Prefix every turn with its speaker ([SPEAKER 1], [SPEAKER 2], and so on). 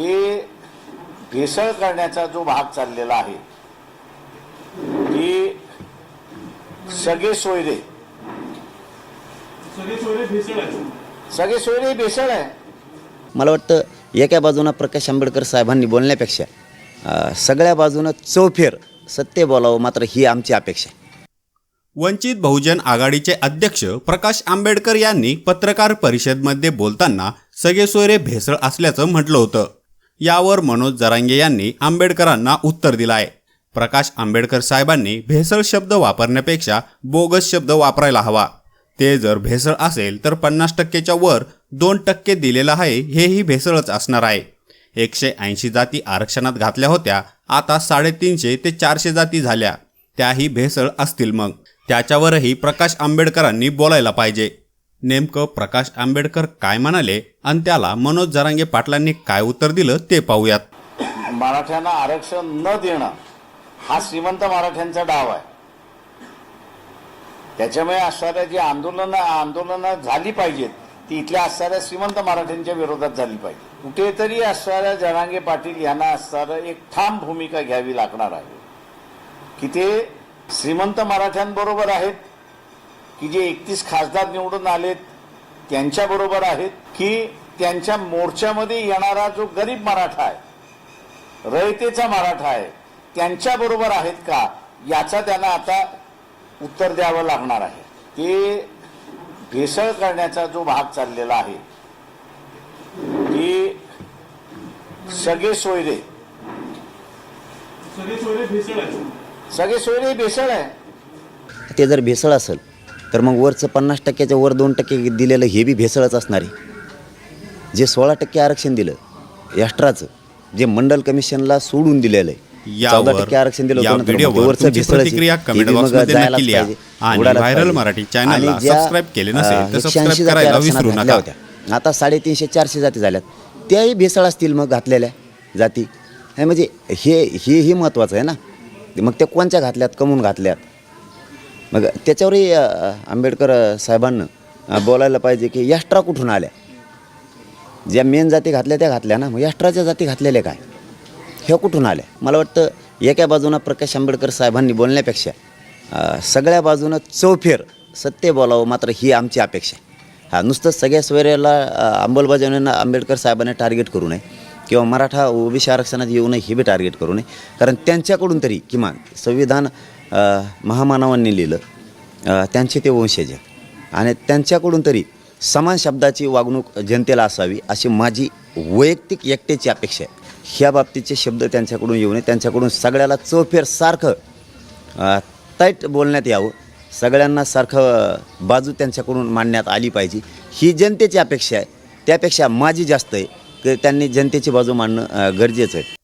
[SPEAKER 1] की भेसळ करण्याचा जो भाग चाललेला आहे की सगळे सोयरे.
[SPEAKER 2] सगळे सोयरे भेसळ आहे
[SPEAKER 1] सगळे सोयरे भेसळ आहे.
[SPEAKER 3] मला वाटतं एका बाजूनं प्रकाश आंबेडकर साहेबांनी बोलण्यापेक्षा सगळ्या बाजूनं चौफेर सत्य बोलावं मात्र ही आमची अपेक्षा
[SPEAKER 4] वंचित बहुजन आघाडीचे अध्यक्ष प्रकाश आंबेडकर यांनी पत्रकार परिषदमध्ये बोलताना सगळे सोयरे भेसळ असल्याचं म्हटलं होतं. यावर मनोज जरांगे यांनी आंबेडकरांना उत्तर दिलं आहे प्रकाश आंबेडकर साहेबांनी भेसळ शब्द वापरण्यापेक्षा बोगस शब्द वापरायला हवा. ते जर भेसळ असेल तर पन्नास टक्केच्या वर दोन टक्के दिलेलं आहे हेही भेसळच असणार आहे. एकशे ऐंशी जाती आरक्षणात घातल्या होत्या आता साडेतीनशे ते चारशे जाती झाल्या. त्याही भेसळ असतील मग. त्याच्यावरही प्रकाश आंबेडकरांनी बोलायला पाहिजे. नेमकं प्रकाश आंबेडकर काय म्हणाले आणि त्याला मनोज जरांगे पाटलांनी काय उत्तर दिलं ते पाहूयात.
[SPEAKER 1] मराठ्यांना आरक्षण न देणं हा श्रीमंत मराठ्यांचा डाव आहे. त्याच्यामुळे असणाऱ्या जी आंदोलनं आंदोलनं झाली पाहिजेत ती इथल्या असणाऱ्या श्रीमंत मराठ्यांच्या विरोधात झाली पाहिजे. कुठेतरी असणाऱ्या जरांगे पाटील यांना असणारं एक ठाम भूमिका घ्यावी लागणार आहे. की ते श्रीमंत मराठ्यांबरोबर आहेत की जे एकतीस खासदार निवडून आलेत त्यांच्याबरोबर आहेत की त्यांच्या मोर्चामध्ये येणारा जो गरीब मराठा आहे रयतेचा मराठा आहे त्यांच्याबरोबर आहेत का याचा त्यांना आता उत्तर द्यावं लागणार आहे. ते भेसळ करण्याचा जो भाग चाललेला आहे की सगळे सोयरे.
[SPEAKER 2] सगळे सोयरे भेसळ आहे
[SPEAKER 1] सगळे सोयरे भेसळ आहे.
[SPEAKER 3] ते जर भेसळ असेल तर मग वरचं पन्नास टक्क्याच्या वर दोन टक्के दिलेलं हे बी भेसळच असणार आहे. जे सोळा टक्के आरक्षण दिलं एक्स्ट्राचं जे मंडल कमिशनला सोडून दिलेलं आहे चौदा
[SPEAKER 4] यावर
[SPEAKER 3] टक्के आरक्षण दिलं
[SPEAKER 4] या
[SPEAKER 3] होतं ना, तर मग ते
[SPEAKER 4] व्हिडिओवर
[SPEAKER 3] वरचं
[SPEAKER 4] तुमची
[SPEAKER 3] भेसळच आहे.
[SPEAKER 4] प्रतिक्रिया
[SPEAKER 3] ते
[SPEAKER 4] कमेंट
[SPEAKER 3] बी मग
[SPEAKER 4] बॉक्समध्ये
[SPEAKER 3] जायलाच
[SPEAKER 4] नक्की लिहा.
[SPEAKER 3] पाहिजे,
[SPEAKER 4] आणि
[SPEAKER 3] उडायलाच
[SPEAKER 4] व्हायरल
[SPEAKER 3] पाहिजे.
[SPEAKER 4] मराठी चॅनलला
[SPEAKER 3] आणि ज्या,
[SPEAKER 4] सबस्क्राईब केले नसेल
[SPEAKER 3] अं,
[SPEAKER 4] तर
[SPEAKER 3] 180
[SPEAKER 4] सबस्क्राईब
[SPEAKER 3] जाती
[SPEAKER 4] करायला
[SPEAKER 3] आरक्षणात
[SPEAKER 4] विसरू
[SPEAKER 3] घातल्या
[SPEAKER 4] नका.
[SPEAKER 3] होत्या. आता साडेतीनशे चारशे जाती झाल्यात. त्याही भेसळ असतील मग घातलेल्या जाती. हे म्हणजे हे हे ही महत्त्वाचं आहे ना. मग ते कोणच्या घातल्यात? कमून घातल्यात? मग त्याच्यावरही आंबेडकर साहेबांना बोलायला पाहिजे की यष्ट्रा कुठून आल्या? ज्या मेन जाती घातल्या त्या घातल्या ना. मग यष्ट्राच्या जाती घातलेल्या काय? ह्या कुठून आल्या? मला वाटतं एका बाजूनं प्रकाश आंबेडकर साहेबांनी बोलण्यापेक्षा सगळ्या बाजूनं चौफेर सत्य बोलावं मात्र ही आमची अपेक्षा आहे. हा नुसतं सगळ्या सोयऱ्याला अंमलबजावणींना आंबेडकर साहेबांनी टार्गेट करू नये किंवा मराठा ओबीसी आरक्षणात येऊ नये हे बी टार्गेट करू नये. कारण त्यांच्याकडून तरी किमान संविधान महामानवांनी लिहिलं. त्यांचे ते वंशज. आहेत आणि त्यांच्याकडून तरी समान शब्दाची वागणूक जनतेला असावी अशी माझी वैयक्तिक एकट्याची अपेक्षा आहे. ह्या बाबतीचे शब्द त्यांच्याकडून येऊ नये. त्यांच्याकडून सगळ्याला चौफेर सारखं तैट बोलण्यात यावं. सगळ्यांना सारखं बाजू त्यांच्याकडून मांडण्यात आली पाहिजे. ही जनतेची अपेक्षा आहे. त्यापेक्षा माझी जास्त आहे. की त्यांनी जनतेची बाजू मांडणं गरजेचं आहे.